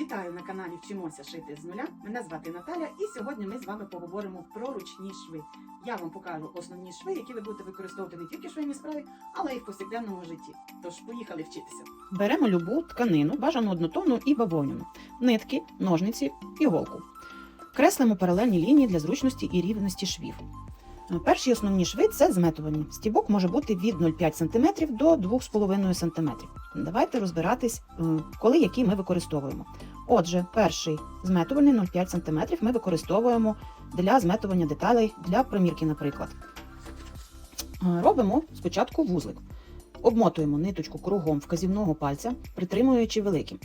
Вітаю на каналі Вчимося шити з нуля. Мене звати Наталя, і сьогодні ми з вами поговоримо про ручні шви. Я вам покажу основні шви, які ви будете використовувати не тільки в швейній справі, але й в повсякденному житті. Тож поїхали вчитися. Беремо любу тканину, бажану однотонну і бавовняну, нитки, ножниці, іголку. Креслимо паралельні лінії для зручності і рівності швів. Перші основні шви це зметувані. Стібок може бути від 0,5 см до 2,5 см. Давайте розбиратись, е, коли які ми використовуємо. Отже, перший зметувальний 0,5 см ми використовуємо для зметування деталей для примірки, наприклад. Е, Робимо спочатку вузлик. Обмотуємо ниточку кругом вказівного пальця, притримуючи великим.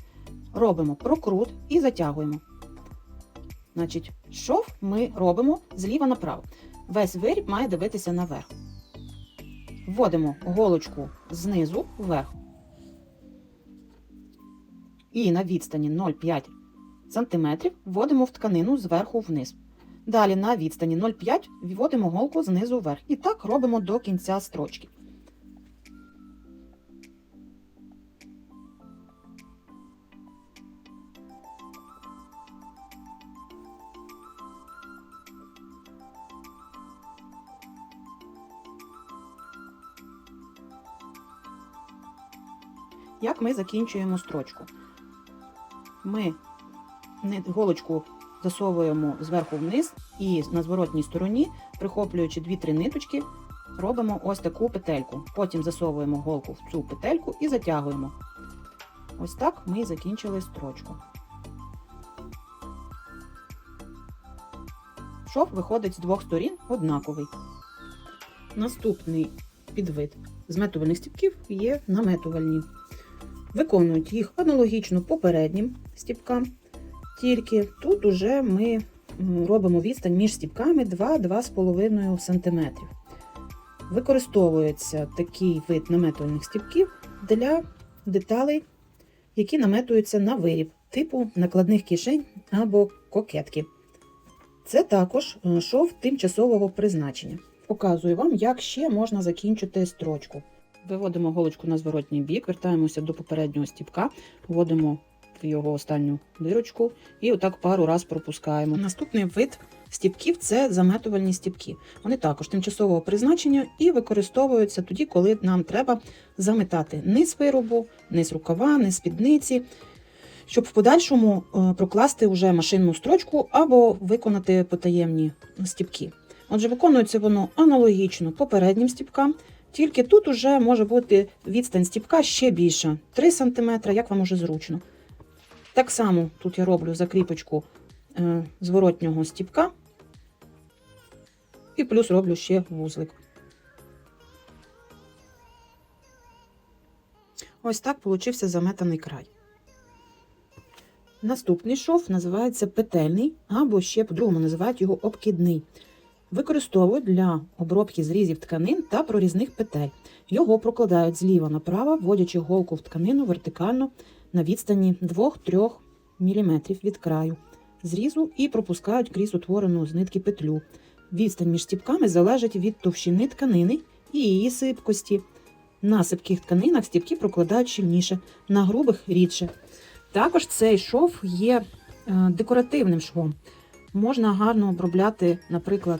Робимо прокрут і затягуємо. Значить, шов ми робимо зліва направо. Весь виріб має дивитися наверх. Вводимо голочку знизу вверх. І на відстані 0,5 см вводимо в тканину зверху вниз. Далі на відстані 0,5 вводимо голку знизу вверх. І так робимо до кінця строчки. Як ми закінчуємо строчку? Ми голочку засовуємо зверху вниз і на зворотній стороні, прихоплюючи 2-3 ниточки, робимо ось таку петельку. Потім засовуємо голку в цю петельку і затягуємо. Ось так ми і закінчили строчку. Шов виходить з двох сторін однаковий. Наступний підвид зметувальних стіпків є наметувальні. Виконують їх аналогічно попереднім стіпкам, тільки тут уже ми робимо відстань між стіпками 2-2,5 см. Використовується такий вид наметувальних стіпків для деталей, які наметуються на виріб, типу накладних кишень або кокетки. Це також е, шов тимчасового призначення. Показую вам, як ще можна закінчити строчку. Виводимо голочку на зворотній бік, вертаємося до попереднього стіпка, вводимо в його останню дирочку і отак пару раз пропускаємо. Наступний вид стіпків це заметувальні стіпки. Вони також тимчасового призначення і використовуються тоді, коли нам треба заметати низ виробу, низ рукава, низ спідниці, щоб в подальшому е, прокласти вже машинну строчку або виконати потаємні стіпки. Отже, виконується воно аналогічно попереднім стіпкам. Тільки тут уже може бути відстань стіпка ще більша 3 см, як вам уже зручно. Так само тут я роблю закріпочку е, зворотнього стіпка і плюс роблю ще вузлик. Ось так получився заметаний край. Наступний шов називається петельний, або ще по-другому називають його обкидний. Використовують для обробки зрізів тканин та прорізних петель. Його прокладають зліва направо, вводячи голку в тканину вертикально на відстані 2-3 мм від краю зрізу і пропускають крізь утворену з нитки петлю. Відстань між стіпками залежить від товщини тканини і її сипкості. На сипких тканинах стіпки прокладають щільніше, на грубих рідше. Також цей шов є е, декоративним швом. Можна гарно обробляти, наприклад,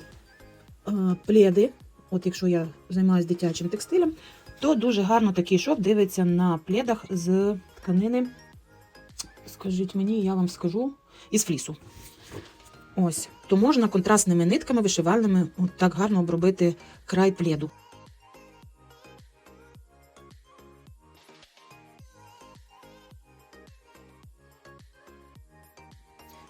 пледи. От якщо я займаюся дитячим текстилем, то дуже гарно такий шов дивиться на пледах з тканини. Скажіть мені, я вам скажу, із флісу. Ось, то можна контрастними нитками вишивальними от так гарно обробити край пледу.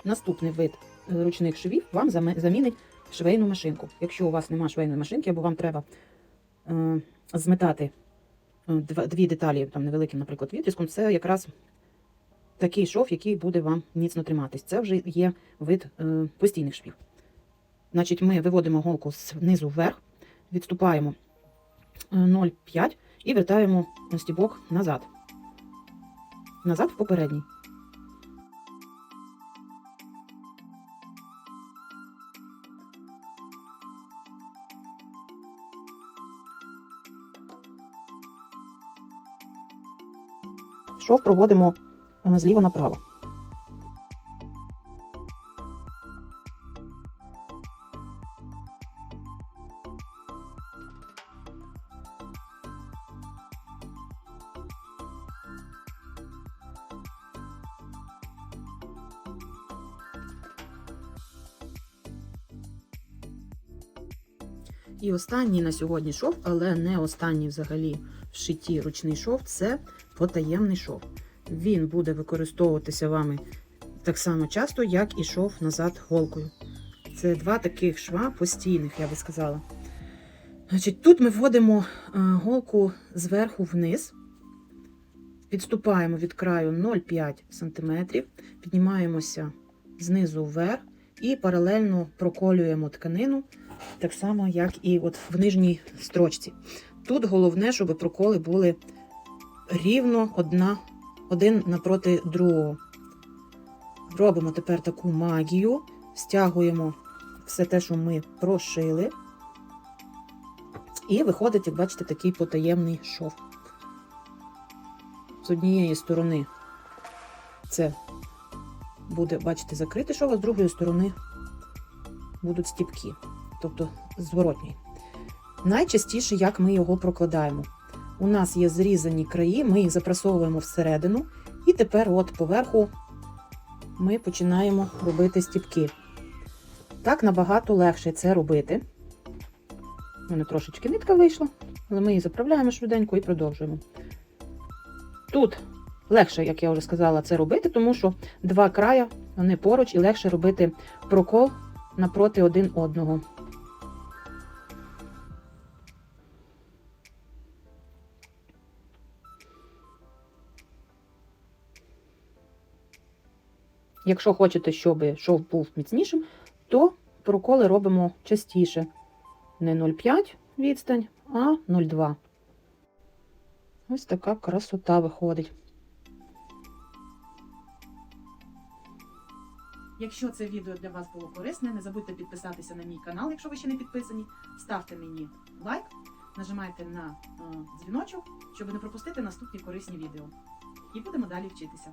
Наступний вид е, ручних швів вам замінить швейну машинку. Якщо у вас немає швейної машинки, або вам треба е, зметати е, дві деталі там невеликим, наприклад, відрізком, це якраз такий шов, який буде вам міцно триматись. Це вже є вид е, постійних швів. Значить, ми виводимо голку знизу вверх, відступаємо е, 0,5 і вертаємо стібок назад. Назад в попередній. Шов проводимо е, зліва направо. І останній на сьогодні шов, але не останній взагалі в шитті ручний шов це потаємний шов. Він буде використовуватися вами так само часто, як і шов назад голкою. Це два таких шва постійних, я би сказала. Значить, тут ми вводимо е, голку зверху вниз, відступаємо від краю 0,5 см, піднімаємося знизу вверх і паралельно проколюємо тканину, так само, як і от в нижній строчці. Тут головне, щоб проколи були рівно одна, один напроти другого. Робимо тепер таку магію, стягуємо все те, що ми прошили. І виходить, як бачите, такий потаємний шов. З однієї сторони це буде, бачите, закритий шов, а з другої сторони будуть стіпки, тобто зворотній. Найчастіше, як ми його прокладаємо. У нас є зрізані краї, ми їх запрасовуємо всередину, і тепер от поверху ми починаємо робити стіпки. Так набагато легше це робити. У мене трошечки нитка вийшла, але ми її заправляємо швиденько і продовжуємо. Тут легше, як я вже сказала, це робити, тому що два края вони поруч і легше робити прокол напроти один одного. Якщо хочете, щоб шов був міцнішим, то проколи робимо частіше. Не 0,5 відстань, а 0,2. Ось така красота виходить. Якщо це відео для вас було корисне, не забудьте підписатися на мій канал, якщо ви ще не підписані. Ставте мені лайк, нажимайте на е, дзвіночок, щоб не пропустити наступні корисні відео. І будемо далі вчитися.